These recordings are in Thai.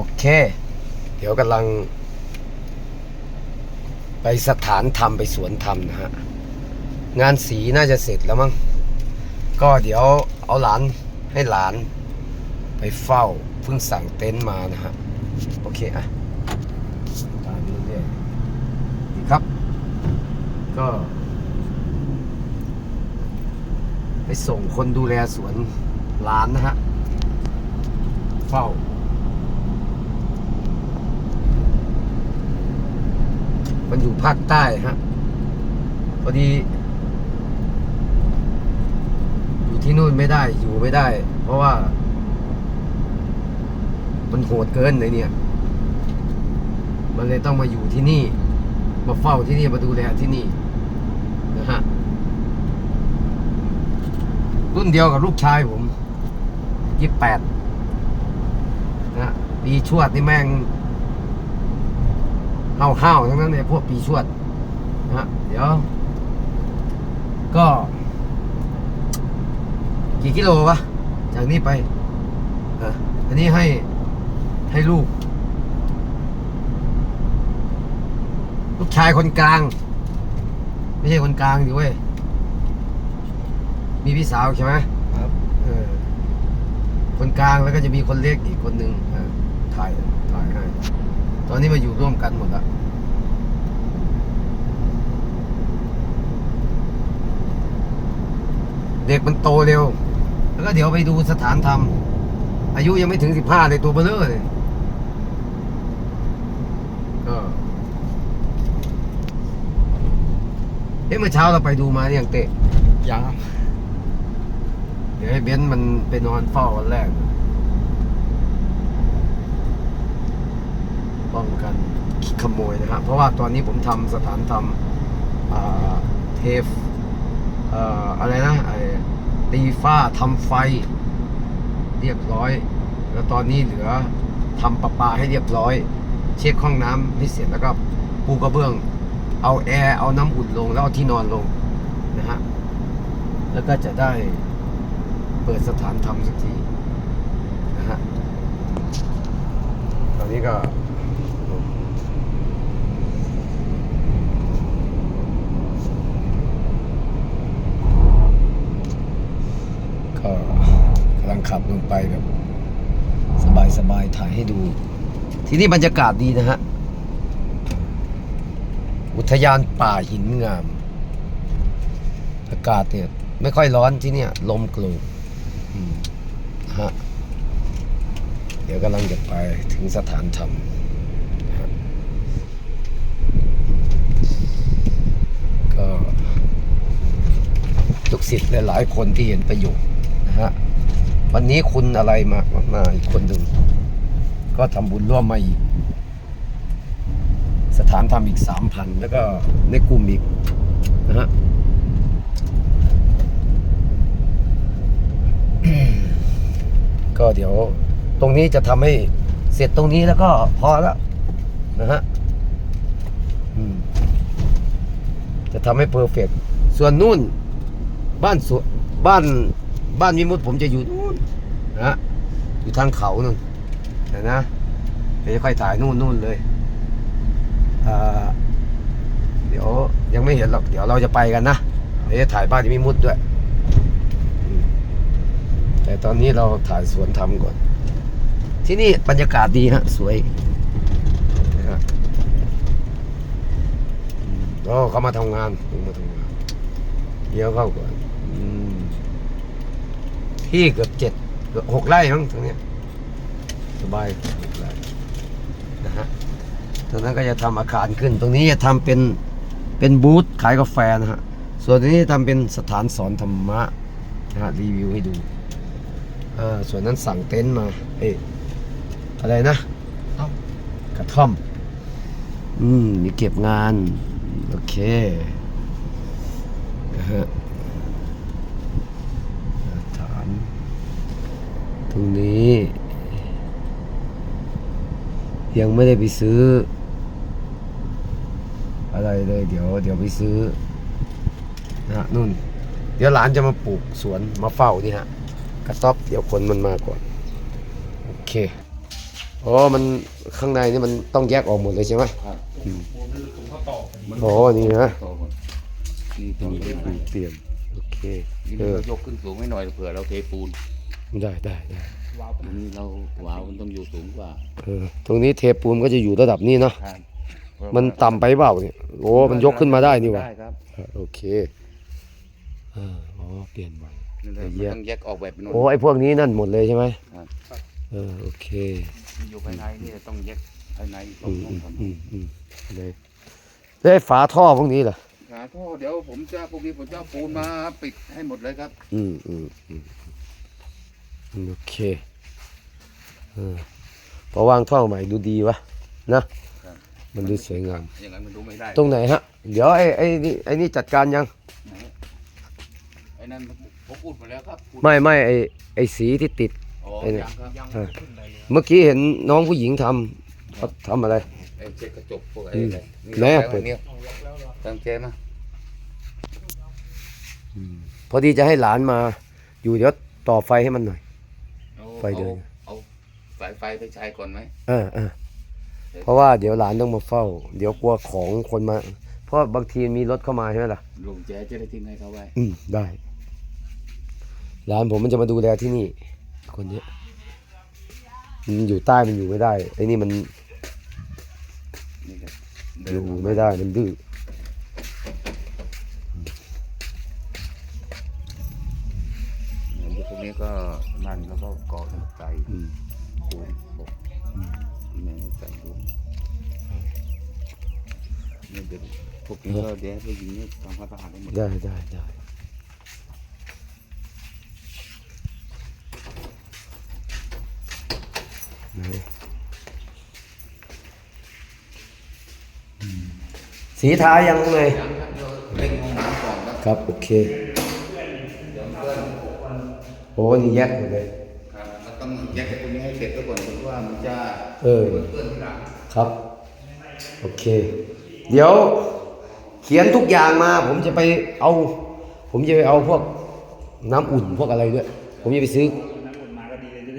โอเค เดี๋ยวกำลัง ไปสถานธรรมไปสวนธรรมนะฮะ งานสีน่าจะเสร็จแล้วมั้ง ก็เดี๋ยวเอาหลานให้หลานไปเฝ้าเพิ่งสั่งเต็นท์มานะฮะ โอเคอะตามนี้เรื่อยๆดีครับ ก็ ไปส่งคนดูแลสวนหลานนะฮะ เฝ้า มันอยู่ภาคใต้ฮะพอดี อยู่ที่นู่นไม่ได้อยู่ไม่ได้ เพราะว่า มันโหดเกินเลยเนี่ย มันเลยต้องมาอยู่ที่นี่ มาเฝ้าที่นี่มาดูแลที่นี่นะฮะรุ่นเดียวกับลูกชายผมยี่แปดนะฮะปีชวดนี่แม่ง ห้าวห้าวๆทั้งนั้นเลยพวกปีชวดนะฮะเดี๋ยว ก็ กี่กิโลวะจากนี้ไปอะอันนี้ให้ให้ลูก ลูกชายคนกลาง ไม่ใช่คนกลางดิเว้ย มีพี่สาวใช่ไหมครับเออคนกลางแล้วก็จะมีคนเล็กอีกคนหนึ่งอะถ่ายถ่ายให้ ตอนนี้มาอยู่ร่วมกันหมดละเด็กมันโตเร็ว แล้วก็เดี๋ยวไปดูสถานธรรม อายุยังไม่ถึงสิบห้าเลยตัวเบลเลอร์เลยก็เอ๊ะเมื่อเช้าเราไปดูมาเนี่ยงเตะยังครับเดี๋ยวให้เบนซ์มันไปนอนเฝ้าวันแรก ป้องกันขโมยนะครับ เพราะว่าตอนนี้ผมทำสถานทำเทฟอะไรนะตีฟ้าทำไฟ เรียบร้อย แล้วตอนนี้เหลือทำประปาให้เรียบร้อย เช็คห้องน้ำให้เสร็จแล้วก็ปูกระเบื้อง เอาแอร์เอาน้ำอุ่นลงแล้วเอาที่นอนลงนะฮะแล้วก็จะได้เปิดสถานธรรมสักทีนะฮะตอนนี้ก็ ก็กำลังขับลงไปแบบ สบายๆถ่ายให้ดู ที่นี่บรรยากาศดีนะฮะ อุทยานป่าหินงาม อากาศเนี่ย ไม่ค่อยร้อนที่เนี่ย ลมโกลมฮะ เดี๋ยวกำลังจะไปถึงสถานธรรมก็ลูกศิษย์หลายๆคนที่เห็นประโยชน์ ฮะวันนี้คุณอะไรมามาอีกคนหนึ่งก็ทำบุญร่วมมาอีก สถานธรรมอีกสามพันแล้วก็ในกลุ่มอีกนะฮะก็เดี๋ยวตรงนี้จะทำให้เสร็จตรงนี้แล้วก็พอแล้วนะฮะจะทำให้เพอร์เฟกส่วนนู่นบ้านสวนบ้าน บ้านวิมุตผมจะอยู่นู่นนะอยู่ทางเขานู่นเห็นนะเดี๋ยวจะค่อยถ่ายนู่นนู่นเลยเดี๋ยวยังไม่เห็นหรอกเดี๋ยวเราจะไปกันนะเดี๋ยวจะถ่ายบ้านวิมุตด้วย แต่ตอนนี้เราถ่ายสวนทำก่อน ที่นี่บรรยากาศดีฮะสวยนะฮะอืมโอ้เขามาทำงานเขามาทำงานเดี๋ยวเข้าก่อน ที่เกือบเจ็ดเกือบหกไร่มั้งตรงเนี้ยสบายหกไร่นะฮะตรงนั้นก็จะทำอาคารขึ้น ตรงนี้จะทำเป็นเป็นบูธขายกาแฟนะฮะส่วนตรงนี้ทำเป็นสถานสอนธรรมะนะฮะรีวิวให้ดูอ่าส่วนนั้นสั่งเต็นท์มาเอ๊ะอะไรนะต้องกระท่อม อืมมีเก็บงาน โอเคนะฮะฐาน ตรงนี้ ยังไม่ได้ไปซื้อ อะไรเลย เดี๋ยว เดี๋ยวไปซื้อนะฮะนู่น เดี๋ยวหลานจะมาปลูกสวนมาเฝ้านี่ฮะกระต๊อบเดี๋ยวคนมันมาก่อนโอเคอ๋อมันข้างในนี่มันต้องแยกออกหมดเลยใช่ไหมครับโอ้นี่นะต่อหมดนี่ตรงนี้เปลี่ยนโอเคนี่เออเรายกขึ้นสูงให้หน่อยเผื่อเราเทปูน ได้ได้ได้ตรงนี้เราวาวมันต้องอยู่สูงกว่าเออตรงนี้เทปูนก็จะอยู่ระดับนี้เนาะครับมันต่ำไปเปล่าเนี่ยโอ้มันยกขึ้นมาได้นี่หว่าได้ครับเออโอเคอ่าอ๋อเปลี่ยนใหม่ นั่นแหละแยกมันต้องแยกออกแบบเป็นโอ้ไอพวกนี้นั่นหมดเลยใช่ไหมครับเออโอเค อยู่ภายในนี่ต้องแยกภายในต้ออืงมต้องอืมทำอืมอืมเลยแล้วไอ้ฝาท่อพวกนี้ล่ะหาท่อเดี๋ยวผมจะพวกนี้ผมจะเอาปูนมาปิดให้หมดเลยครับ อืมอืมอืมอืม โอเคเออพอวางท่อใหม่ดูดีวะนะมันดูสวยงาม อย่างนั้นมันดูไม่ได้ตรงไหนฮะ เดี๋ยวไอ้ไอ้นี่ไอ้นี่จัดการยัง ไหนไอ้นั่นผมพูดมาแล้วครับพูดไม่ไม่ไอ้ไอ้สีที่ติด อ๋อไอ้เนี่ย ยังครับยังเออเมื่อกี้เห็นน้องผู้หญิงทำเขาทำอะไร ไอ้เช็ดกระจกพวกไอ้อืมอะไรแน่นี่เปิด เนี่ยตั้งใจมาพอดีจะให้หลานมา อยู่เดี๋ยวต่อไฟให้มันหน่อยเอา ไฟเดิน เอาสายไฟไปใช้ก่อนไหมเออเออเพราะว่าเดี๋ยวหลานต้องมาเฝ้า เดี๋ยวกลัวของคนมา เพราะบางทีมีรถเข้ามาใช่ไหมล่ะลุงแจ๊จะได้ทิ้งให้เขาไว้ อืมได้ หลานผมมันจะมาดูแลที่นี่ คนเนี้ยมันอยู่ใต้มันอยู่ไม่ได้ไอ้นี่มันนี่ครับอยู่ไม่ได้มันดื้อ เดี๋ยวพวกนี้ก็นั่นแล้วก็ก่อใส่อืมปูนบกนี่ใส่ปูนนี่เดี๋ยวพวกนี้ก็เดี๋ยวให้ผู้หญิงนี่ทำความสะอาดให้หมดได้ได้ได้ไหนอืมสีทายังเลยยังครับเดี๋ยวเร่งห้องน้ำก่อนครับ ครับ โอเค เดี๋ยวเพื่อน โอ้นี่แยกหมดเลยครับเราต้องแยกไอ้พวกนี้ให้เสร็จก่อนเพราะว่ามันจะเออเพื่อนที่หลังครับ โอเค เดี๋ยว เขียนทุกอย่างมา ผมจะไปเอา ผมจะไปเอาพวกน้ำอุ่นพวกอะไรด้วย ผมจะไปซื้อ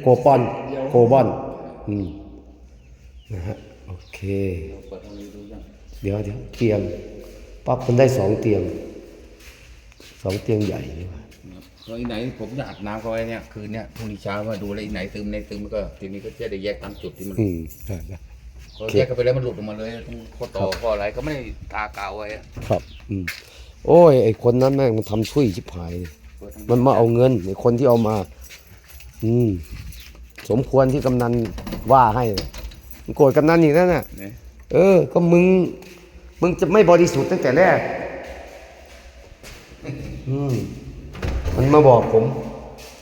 โกปอนโกบอนอืมนะฮะโอเคเราเปิดตรงนี้ดูยังเดี๋ยวเดี๋ยวเตียงปั๊บมันได้สองเตียง สองเตียงใหญ่เลยว่ะก็อีไหนผมจะอัดน้ำเขาไว้เนี่ยคืนเนี่ยพรุ่งนี้เช้ามาดูเลยอีไหนซึมในซึมก็ทีนี้ก็จะได้แยกตามจุดที่มันอืมได้ได้เขาแยกกันไปแล้วมันหลุดออกมาเลยทั้งข้อต่อข้ออะไรก็ไม่ได้ทากาวไว้อะครับอืมโอ้ยไอคนนั้นแม่งมันทำช่วยชิบหายเลยเปิดทั้งมันมาเอาเงินไอคนที่เอามา อืม สมควรที่กำนันว่าให้น่ะมันโกรธกำนันอีกนั่นน่ะ เนี่ยเออ ก็มึง มึงจะไม่บริสุทธิ์ตั้งแต่แรก อืมมันมาบอกผม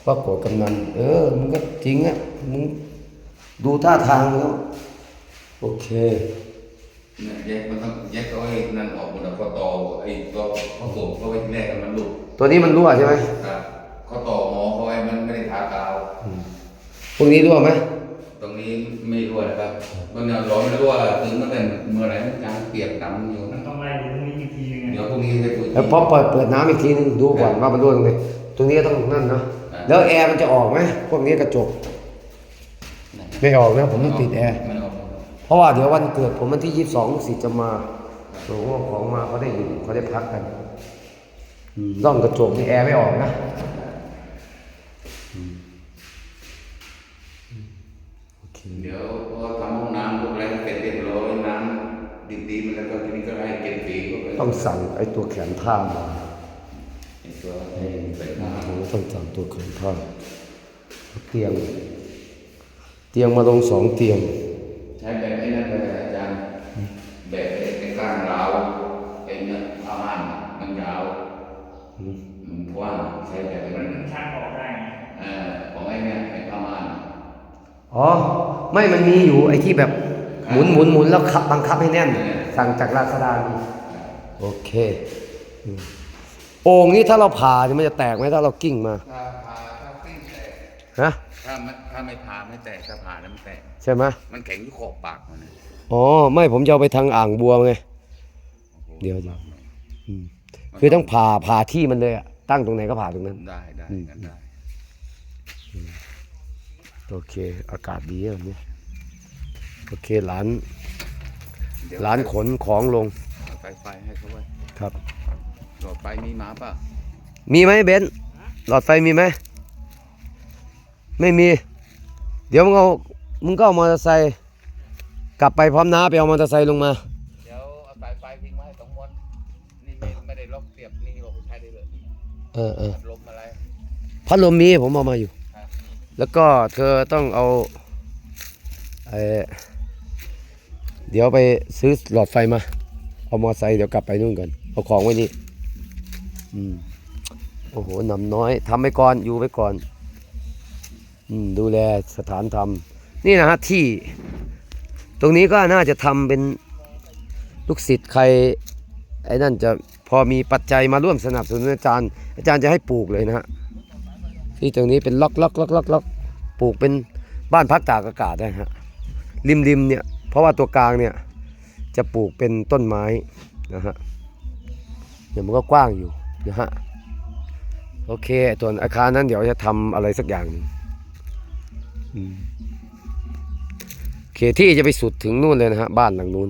ว่าโกรธกำนัน เออมึงก็จริงอะมึงดูท่าทางแล้ว โอเคเนี่ยแยกมันต้องแยกเอาไอ้นั่นออกหมดแล้วข้อต่อไอ้ตัวข้อสูบเข้าไว้ที่แรกอะมันหลุดตัวนี้มันรั่วใช่ไหมครับข้อต่อหมอเขาไว้มันไม่ได้ทากาวพวกนี้รั่วไหม ตรงนี้ไม่รั่วนะครับมันเนี่ยร้อนไม่รั่วถึงตั้งแต่เมื่อไหร่มันจางเปียกดำอยู่มันต้องไล่ดูตรงนี้อีกทีนึงไงเดี๋ยวพรุ่งนี้ให้คุยแล้วพอเปิดเปิดน้ำอีกทีนึงดูก่อนว่ามันรั่วตรงไหนตรงนี้ก็ต้องนั่นเนาะแล้วแอร์มันจะออกไหมพวกนี้กระจกไม่ออกนะผมต้องติดแอร์ไม่ออกเพราะว่าเดี๋ยววันเกิดผมวันที่ยี่สิบสองสิจะมาหลวงพ่อของมาเขาได้อยู่เขาได้พักกันร่องกระจกนี่แอร์ไม่ออกนะโอ เคเดี๋ยวพอทำห้องน้ำพวกอะไรเสร็จเรียบร้อยน้ำดีๆมันแล้วก็ทีนี้ก็ให้เก็บสีก็ไปต้องสั่งไอ้ตัวแขนผ้ามาไอ้ตัวไอ้เป็นน้ผมต้องสั่งตัวแขนผ้าเตียง เตียงมาลงสองเตียงำใช้แบบไอ้นั่นเลยอาจารย์แบบไอ้ไอ้ก้านราวไอ้เนี่ยผ้าม่านมันยาวมันกว้างใช้แบบนั้นมันชักออกได้ไงเอ่อของไอ้เนี่ยไอ้ผ้าม่านอ๋อ ไม่มันมีอยู่ไอ้ที่แบบหมุนหมุนหมุนแล้วขับบังคับให้แน่น สั่งจากราษฎามีโอเคอืมโอ่งนี้ถ้าเราผ่าเนี่ยมันจะแตกไหมถ้าเรากิ้งมาถ้าผ่าถ้าปิ้งแตกฮะถ้าไม่ถ้าไม่ผ่าไม่แตกถ้าผ่าแล้วมันแตกใช่ไหมมันแข็งที่ขอบปากมันนะอ๋อไม่ผมจะเอาไปทางอ่างบัวไงเดี๋ยวเดี๋ยวอืมคือต้องผ่าผ่าที่มันเลยอะตั้งตรงไหนก็ผ่าตรงนั้นได้ได้กันได้ โอเค อากาศดีอะวันนี้โอเคหลานเดี๋ยวหลานขนของลงไฟไฟให้เขาไว้ครับหลอดไฟมีหมาป่ะมีไหมเบนซ์หลอดไฟมีไหมไม่มี เดี๋ยวมึงเอามึงก็เอามอเตอร์ไซค์กลับไปพร้อมน้าไปเอามอเตอร์ไซค์ลงมาเดี๋ยวเอาสายไฟทิ้งไว้สองมวนนี่ไม่ไม่ได้ล็อกเสียบนี่เราใช้ได้เลยเออเออพัดลมอะไรพัดลมมีผมเอามาอยู่ครับ แล้วก็เธอต้องเอาเอเดี๋ยวไปซื้อหลอดไฟมา เอามอไซค์เดี๋ยวกลับไปนู่นก่อน เอาของไว้นี่อืมโอ้โหหนำน้อยทำไปก่อนอยู่ไปก่อน อืมดูแลสถานธรรมนี่นะฮะที่ ตรงนี้ก็น่าจะทำเป็นลูกศิษย์ใคร ไอ้นั่นจะพอมีปัจจัยมาร่วมสนับสนุนอาจารย์ อาจารย์จะให้ปลูกเลยนะฮะ ที่ตรงนี้เป็นล็อกล็อกล็อกล็อกล็อกปลูกเป็นบ้านพักตากอากาศได้ฮะริมริมเนี่ยเพราะว่าตัวกลางเนี่ยจะปลูกเป็นต้นไม้นะฮะเดี๋ยวมันก็กว้างอยู่นะฮะโอเคส่วนอาคารนั้นเดี๋ยวจะทำอะไรสักอย่างนึงอืมโอเคที่จะไปสุดถึงนู่นเลยนะฮะบ้านหลังนู้น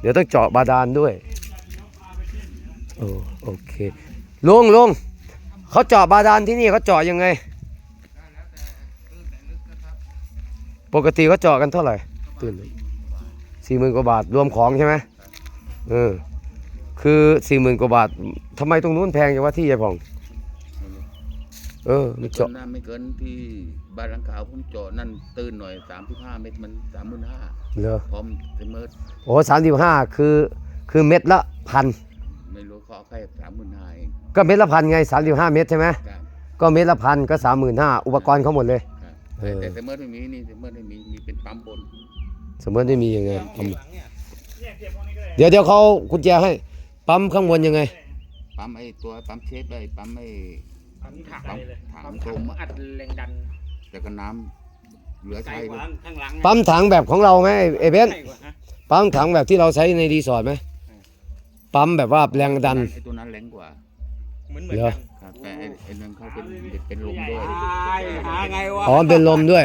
เดี๋ยวต้องเจาะบาดาลด้วย โอโอเคลงลง เขาเจาะบาดาลที่นี่เขาเจาะยังไง ปกติเขาเจาะกันเท่าไหร่ ตื่นสี่หมื่นกว่าบาทรวมของใช่ไหมเออคือสี่หมื่นกว่าบาททำไมตรงนู้นแพงจังวะที่ยายผ่อง เออมันไม่เกิเจาะนนะไม่เกินที่บ้านหลังขาวผมเจาะนั่นตื่นหน่อยสามสิบห้าเมตรมันสามหมื่นห้าเหรอพร้อมเสมอโอ้สามสิบห้าคือคือเม็ดละพันไม่รู้เขาเอาแค่สามหมื่นห้าเอง ก็เม็ดละพันไงสามสิบห้าเม็ดใช่ไหมครับก็เม็ดละพันก็สามหมื่นห้าอุปกรณ์เขาหมดเลย ครับเออแต่เสมอไม่มีนี่เสมอไม่มีมีเป็นปั๊มบนสมมติไม่มียังไงปั๊มเนี่ยเก็บพวกนี้ก็ได้เดี๋ยวเดี๋ยวเขากุญแจให้ ปั๊มข้างบนยังไง ปั๊มไอ้ตัวปั๊มเชฟได้ปั๊มไอ้ ปั๊มถังปั๊มเลยถังปั๊มโครถังมอัดแรงดันแต่ก็น้ำเหลือใส่ใช้กเลว่ายข้างหลังปั๊มถังแบบของเราไหมไอเบนซ์ใส่กว่าฮะปั๊มถังแบบที่เราใช้ในรีสอร์ทไหมปั๊มแบบว่าแรงดัน ไอ้ตัวนั้นแรงกว่า เหมือนเหมือนเหรอ กันครับแต่ไอ้ไอ้นั่นเขาเป็นเป็นลมด้วยหาไงวะอ๋อมันเป็นลมด้วย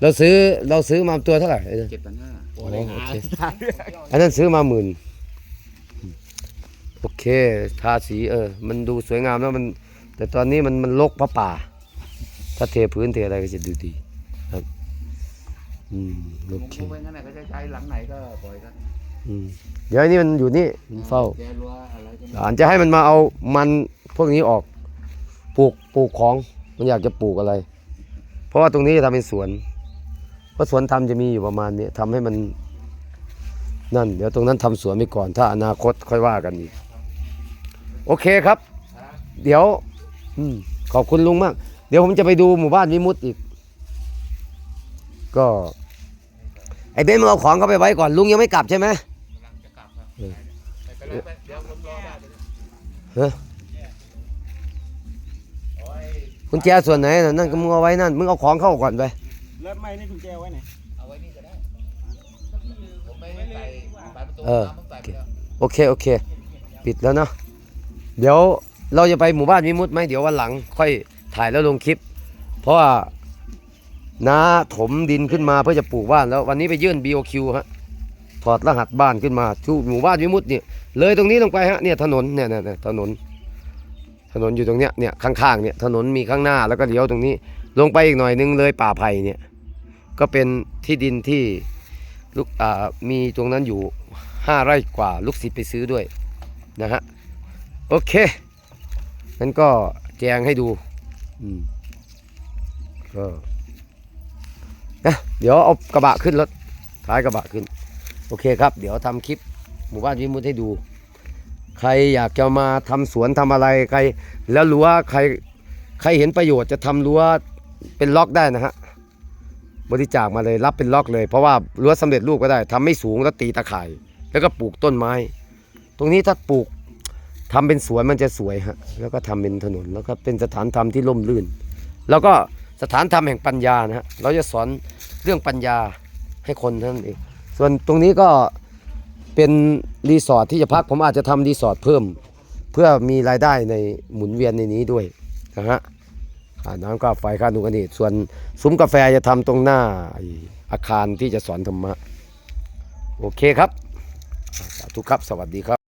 เราซื้อเราซื้อมาตัวเท่าไหร่ไอ้นั่นเจ็ดพันห้าอ๋อโอเคอันนั้นซื้อมาหมื่นโอเคทาสีเออ มันดูสวยงามแล้วมัน แต่ตอนนี้มันมันลกพระป่า ถ้าเทพื้นเทอะไรก็จะดูดีครับอืมโอผมเคผมไปงั้นน่ะก็จะใช้หลังไหนก็ปล่อยกันอืม เดี๋ยวนี้มันอยู่นี่มันเฝ้าแกรัวอานจะให้มันมาเอามันพวกนี้ออกปลูกปลูกของมันอยากจะปลูกอะไร เพราะว่าตรงนี้จะทำเป็นสวนเพราะสวนทำจะมีอยู่ประมาณนี้ทำให้มันนั่น เดี๋ยวตรงนั้นทำสวนไปก่อน ถ้าอนาคตค่อยว่ากันอีกโอเคครับ เดี๋ยว อืมขอบคุณลุงมาก เดี๋ยวผมจะไปดูหมู่บ้านวิมุตอีก ก็ ไอ้เบนมึงเอาของเขาไปไว้ก่อนลุงยังไม่กลับใช่ไหม ครับไม่เป็นไรไม่เดี๋ยวผมรอได้เดี๋ยวฮะกุญแจส่วนไหนน่ะนั่นก็มึงเอาไว้นั่น มึงเอาของเข้าก่อนไป แล้วไม่นี่กุญแจไว้ไหน เอาไว้นี่ก็ได้ผมไม่ใส่บานประตูเออน้ำผมใส่ไปแล้วโอเค โอเค ปิดแล้วเนาะ เดี๋ยวเราจะไปหมู่บ้านวิมุตไหมเดี๋ยววันหลัง ค่อยถ่ายแล้วลงคลิป เพราะว่าน้าถมดินขึ้นมาเพื่อจะปลูกบ้านแล้ววันนี้ไปยื่น BOQ ฮะ ถอดรหัสบ้านขึ้นมาที่หมู่บ้านวิมุตเนี่ยเลยตรงนี้ลงไปฮะเนี่ยถนนเนี่ยเนี่ยถนน ถนนอยู่ตรงเนี้ยเนี่ยข้างๆเนี่ยถนนมีข้างหน้าแล้วก็เลี้ยวตรงนี้ ลงไปอีกหน่อยนึงเลยป่าไผ่เนี่ยก็เป็นที่ดินที่ลูกอ่ามีตรงนั้นอยู่ห้าไร่กว่าลูกศิษย์ไปซื้อด้วยนะฮะโอเคงั้นก็แจงให้ดูอืมก็นะเดี๋ยวเอากระบะขึ้นรถท้ายกระบะขึ้น โอเคครับ เดี๋ยวทำคลิปหมู่บ้านวิมุตให้ดู ใครอยากจะมาทำสวนทำอะไรใคร แล้วรั้วใครใครเห็นประโยชน์จะทำรั้วเป็นล็อกได้นะฮะบริจาคมาเลยรับเป็นล็อกเลย เพราะว่ารั้วสำเร็จรูปก็ได้ทำไม่สูงแล้วตีตะข่าย แล้วก็ปลูกต้นไม้ ตรงนี้ถ้าปลูกทำเป็นสวนมันจะสวยฮะแล้วก็ทำเป็นถนนแล้วก็เป็นสถานธรรมที่ร่มรื่น แล้วก็สถานธรรมแห่งปัญญานะฮะเราจะสอนเรื่องปัญญาให้คนท่านั้นเอง ส่วนตรงนี้ก็เป็นรีสอร์ทที่จะพักผมอาจจะทำรีสอร์ทเพิ่ม เพื่อมีรายได้ในหมุนเวียนในนี้ด้วยนะฮะค่าน้ำค่าไฟค่านูกันนี่ส่วนซุ้มกาแฟจะทำตรงหน้าไอ้อาคารที่จะสอนธรรมะ โอเคครับสาธุครับ สวัสดีครับ